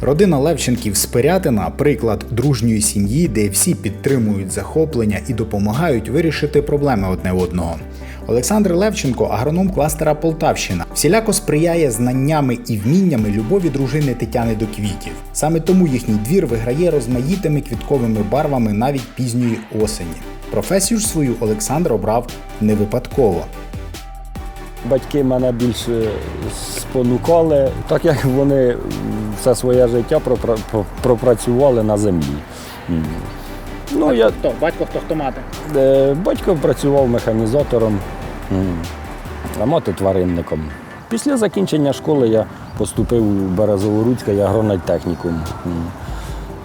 Родина Левченків з Пирятина приклад дружньої сім'ї, де всі підтримують захоплення і допомагають вирішити проблеми одне одного. Олександр Левченко, агроном кластера Полтавщина, всіляко сприяє знаннями і вміннями любові дружини Тетяни до квітів. Саме тому їхній двір виграє розмаїтими квітковими барвами навіть пізньої осені. Професію ж свою Олександр обрав не випадково. Батьки мене більше спонукали, так як вони все своє життя пропрацювали на землі. Ну, я, Хто? Батько хто хто мати? е, батько працював механізатором, а мати тваринником. Після закінчення школи я поступив у Березоворуцький агронайтехнікум.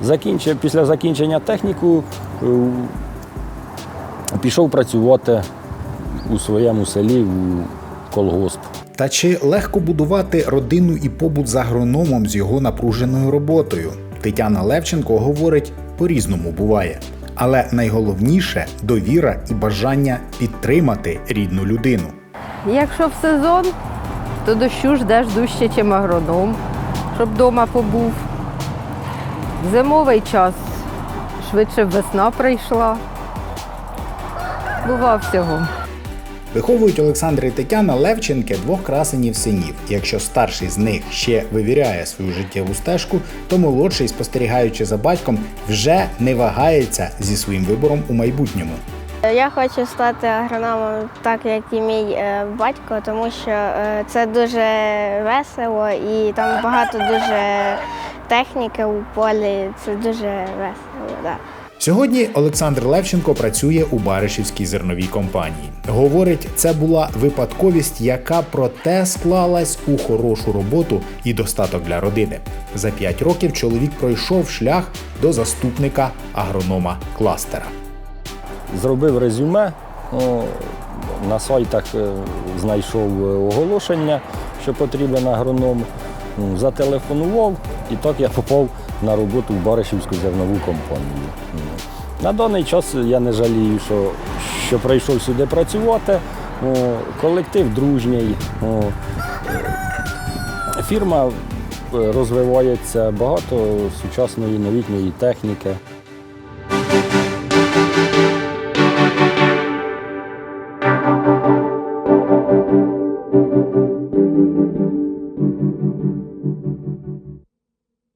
Закінчив, після закінчення техніку е, пішов працювати у своєму селі у колгосп. Та чи легко будувати родину і побут з агрономом з його напруженою роботою? Тетяна Левченко говорить, по-різному буває. Але найголовніше довіра і бажання підтримати рідну людину. Якщо в сезон, то дощу ждеш дужче, чим агроном, щоб вдома побув. Зимовий час швидше весна прийшла. Бува всього. Виховують Олександр і Тетяна Левченки двох красенів синів. Якщо старший з них ще вивіряє свою життєву стежку, то молодший, спостерігаючи за батьком, вже не вагається зі своїм вибором у майбутньому. Я хочу стати агрономом, так як і мій е, батько, тому що е, це дуже весело і там багато дуже техніки у полі. Це дуже весело. Да. Сьогодні Олександр Левченко працює у Баришівській зерновій компанії. Говорить, це була випадковість, яка проте склалась у хорошу роботу і достаток для родини. За п'ять років чоловік пройшов шлях до заступника агронома кластера. Зробив резюме, ну, на сайтах е, знайшов е, оголошення, що потрібен агроном. Зателефонував і так я попав на роботу в Баришівську зернову компанію. На даний час я не жалію, що, що прийшов сюди працювати. Колектив дружній. Фірма е, розвивається багато сучасної новітньої техніки.